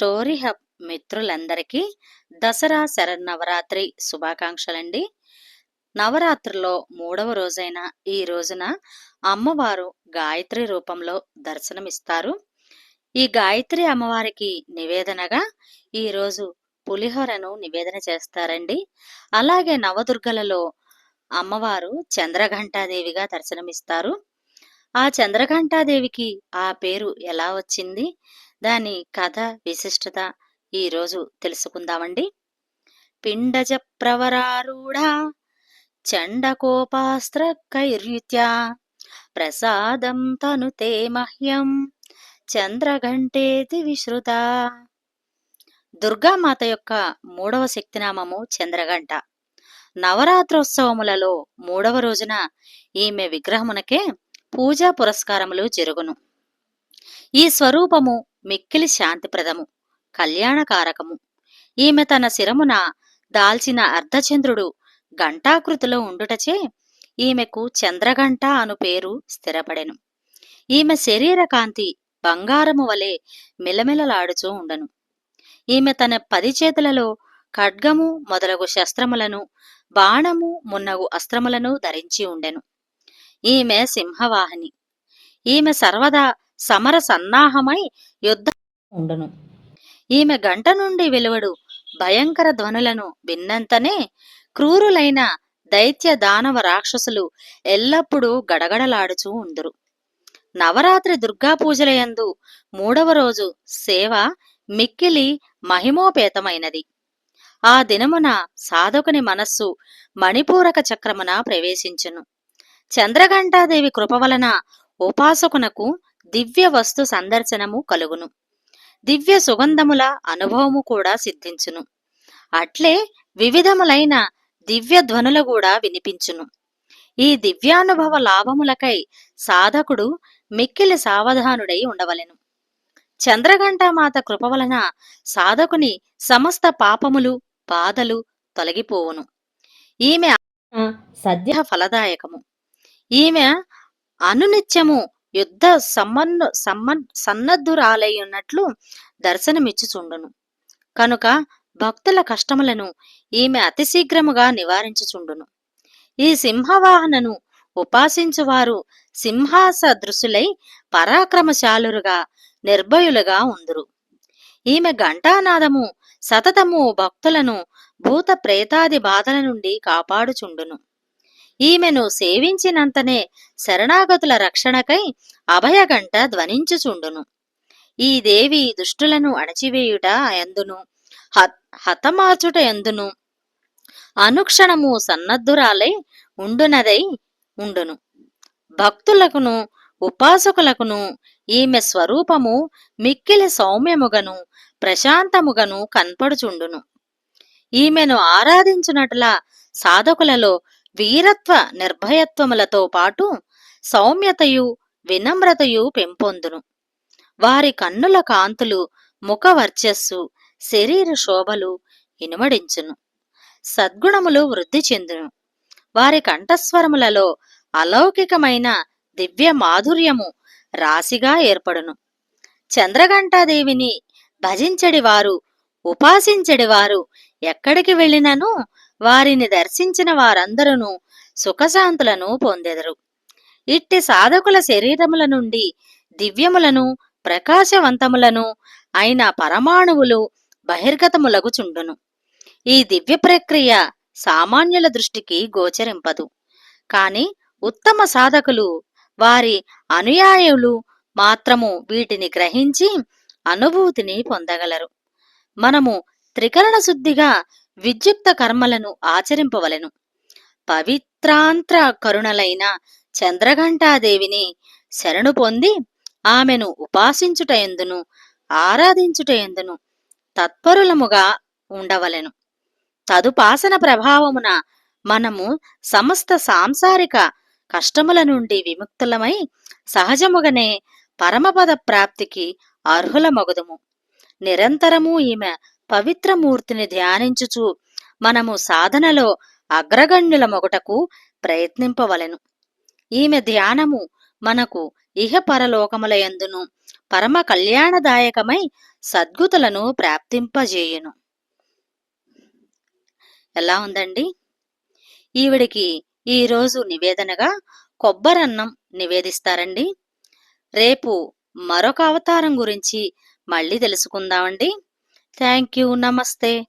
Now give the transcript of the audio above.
Story hub మిత్రులందరికీ దసరా శరన్నవరాత్రి శుభాకాంక్షలండి. నవరాత్రిలో మూడవ రోజైన ఈ రోజున అమ్మవారు గాయత్రి రూపంలో దర్శనమిస్తారు. ఈ గాయత్రి అమ్మవారికి నివేదనగా ఈరోజు పులిహోరను నివేదన చేస్తారండి. అలాగే నవదుర్గలలో అమ్మవారు చంద్రఘంటాదేవిగా దర్శనమిస్తారు. ఆ చంద్రఘంటాదేవికి ఆ పేరు ఎలా వచ్చింది? దాని కథ విశిష్టత ఈరోజు తెలుసుకుందామండి. పిండజ ప్రవరారూఢ చండకోపాస్త్ర కైర్యుత్యా ప్రసాదం తనుతే మహ్యం చంద్రఘంటేతి విశ్రుత. దుర్గామాత యొక్క మూడవ శక్తినామము చంద్రఘంట. నవరాత్రోత్సవములలో మూడవ రోజున ఈమె విగ్రహమునకే పూజా పురస్కారములు జరుగును. ఈ స్వరూపము మిక్కిలి శాంతిప్రదము కళ్యాణకారకము. ఈమె తన శిరమున దాల్చిన అర్ధచంద్రుడు ఘంటాకృతిలో ఉండుటచే ఈమెకు చంద్రఘంట అను పేరు స్థిరపడెను. ఈమె శరీర కాంతి బంగారము వలె మిలమిలలాడుచూ ఉండను. ఈమె తన పది చేతులలో ఖడ్గము మొదలగు శస్త్రములను బాణము మున్నగు అస్త్రములను ధరించి ఉండెను. ఈమె సింహవాహిని. ఈమె సర్వదా సమర సన్నాహమై యుద్ధ ఉండను. ఈమె గంట నుండి వెలువడు భయంకర ధ్వనులను విన్నంతనే క్రూరులైన దైత్య దానవ రాక్షసులు ఎల్లప్పుడూ గడగడలాడుచూ ఉందురు నవరాత్రి దుర్గా పూజలయందు మూడవ రోజు సేవ మిక్కిలి మహిమోపేతమైనది. ఆ దినమున సాధకుని మనస్సు మణిపూరక చక్రమున ప్రవేశించును. చంద్రఘంటాదేవి కృప వలన ఉపాసకునకు దివ్య వస్తు సందర్శనము కలుగును. దివ్య సుగంధముల అనుభవము కూడా సిద్ధించును. అట్లే వివిధములైన దివ్య ధ్వనులు కూడా వినిపించును. ఈ దివ్యానుభవ లాభములకై సాధకుడు మిక్కిలి సావధానుడై ఉండవలెను. చంద్రఘంటామాత కృప వలన సాధకుని సమస్త పాపములు బాధలు తొలగిపోవును. ఈమె సద్య ఫలదాయకము. ఈమె అనునిత్యము యుద్ధ సమ్మన్ను సమ్మన్ సన్నద్ధురాలై ఉన్నట్లు దర్శనమిచ్చుచుండును. కనుక భక్తుల కష్టములను ఈమె అతి శీఘ్రముగా నివారించుచుండును. ఈ సింహవాహనను ఉపాసించువారు సింహాస దృశులై పరాక్రమశాలురుగా నిర్భయులుగా ఉందురు. ఈమె ఘంటానాదము సతతము భక్తులను భూత ప్రేతాది బాధల నుండి కాపాడుచుండును. ఈమెను సేవించినంతనే శరణాగతుల రక్షణకై అభయగంట ధ్వనించుచుండును. ఈ దేవి దుష్టులను అణచివేయుట ఎందును హతమార్చుట ఎందును అనుక్షణము సన్నద్ధురాలై ఉండునదై ఉండును. భక్తులకును ఉపాసకులకును ఈమె స్వరూపము మిక్కిలి సౌమ్యముగను ప్రశాంతముగను కనపడుచుండును. ఈమెను ఆరాధించునట్ల సాధకులలో వీరత్వ నిర్భయత్వములతో పాటు సౌమ్యతయు వినమ్రతయు పెంపొందును. వారి కన్నుల కాంతులు ముఖ వర్చస్సు శరీర శోభలు ఇనుమడించును. సద్గుణములు వృద్ధి చెందును. వారి కంఠస్వరములలో అలౌకికమైన దివ్య మాధుర్యము రాశిగా ఏర్పడును. చంద్రఘంటాదేవిని భజించడివారు ఉపాసించడివారు ఎక్కడికి వెళ్ళినను? వారిని దర్శించిన వారందరూ సుఖశాంతులను పొందెదరు. ఇట్టి సాధకుల శరీరముల నుండి దివ్యములను ప్రకాశవంతములను అయిన పరమాణువులు బహిర్గతములగుచుండును. ఈ దివ్య ప్రక్రియ సామాన్యుల దృష్టికి గోచరింపదు. కాని ఉత్తమ సాధకులు వారి అనుయాయులు మాత్రము వీటిని గ్రహించి అనుభూతిని పొందగలరు. మనము త్రికరణ శుద్ధిగా విద్యుక్త కర్మలను ఆచరింపవలెను. పవిత్రాంత్ర కరుణలైన చంద్రఘంటాదేవిని శరణు పొంది ఆమెను ఉపాసించుట ఆరాధించుటయందును ఆరాధించుట ఎందును తత్పరులముగా ఉండవలెను. తదుపాసన ప్రభావమున మనము సమస్త సాంసారిక కష్టముల నుండి విముక్తులమై సహజముగానే పరమపద ప్రాప్తికి అర్హులమగుదుము. నిరంతరము ఈమె పవిత్రమూర్తిని ధ్యానించుచు మనము సాధనలో అగ్రగణ్యుల మొగటకు ప్రయత్నింపవలెను. ఈమె ధ్యానము మనకు ఇహ పరలోకములయందును పరమ కళ్యాణదాయకమై సద్గుతులను ప్రాప్తింపజేయును. ఎలా ఉందండి? ఈవిడికి ఈరోజు నివేదనగా కొబ్బరన్నం నివేదిస్తారండి. రేపు మరొక అవతారం గురించి మళ్ళీ తెలుసుకుందామండి. Thank you, namaste.